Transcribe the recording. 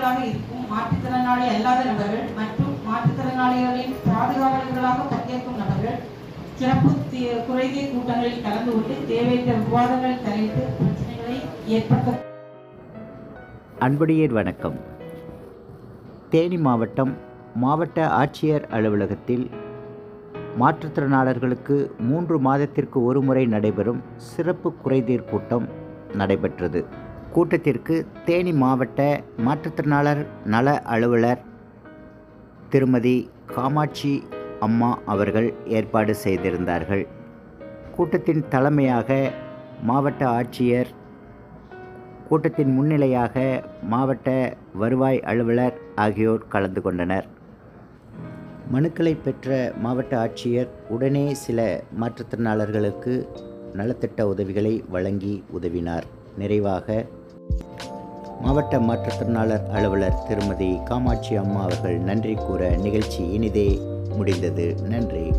பயனாளிகளாக இருக்கும் மாற்றுத்திறனாளி அல்லாத நபர்கள் மற்றும் மாற்றுத்திறனாளிகளின் பாதுகாவலர்களாக பங்கேற்கும் நபர்கள் சிறப்பு குறைதீர் கூட்டங்களில் கலந்து கொண்டு தேவையற்ற விவாதங்கள் தலையிட்டு பிரச்சனைகளை ஏற்படுத்த அன்புடையர் வணக்கம். தேனி மாவட்டம் மாவட்ட ஆட்சியர் அலுவலகத்தில் மாற்றுத்திறனாளர்களுக்கு மூன்று மாதத்திற்கு ஒருமுறை நடைபெறும் சிறப்பு குறைதீர் கூட்டம் நடைபெற்றது. கூட்டத்திற்கு தேனி மாவட்ட மாற்றுத்திறனாளர் நல அலுவலர் திருமதி காமாட்சி அம்மா அவர்கள் ஏற்பாடு செய்திருந்தார்கள். கூட்டத்தின் தலைமையாக மாவட்ட ஆட்சியர் கூட்டத்தின் முன்னிலையாக மாவட்ட வருவாய் அலுவலர் ஆகியோர் கலந்து கொண்டனர். மனுக்களை பெற்ற மாவட்ட ஆட்சியர் உடனே சில மாற்றுத்திறனாளர்களுக்கு நலத்திட்ட உதவிகளை வழங்கி உதவினார். நிறைவாக மாவட்ட மாற்றுத்திறனாளர் அலுவலர் திருமதி காமாட்சி அம்மா அவர்கள் நன்றி கூற நிகழ்ச்சி இனிதே முடிந்தது. நன்றி.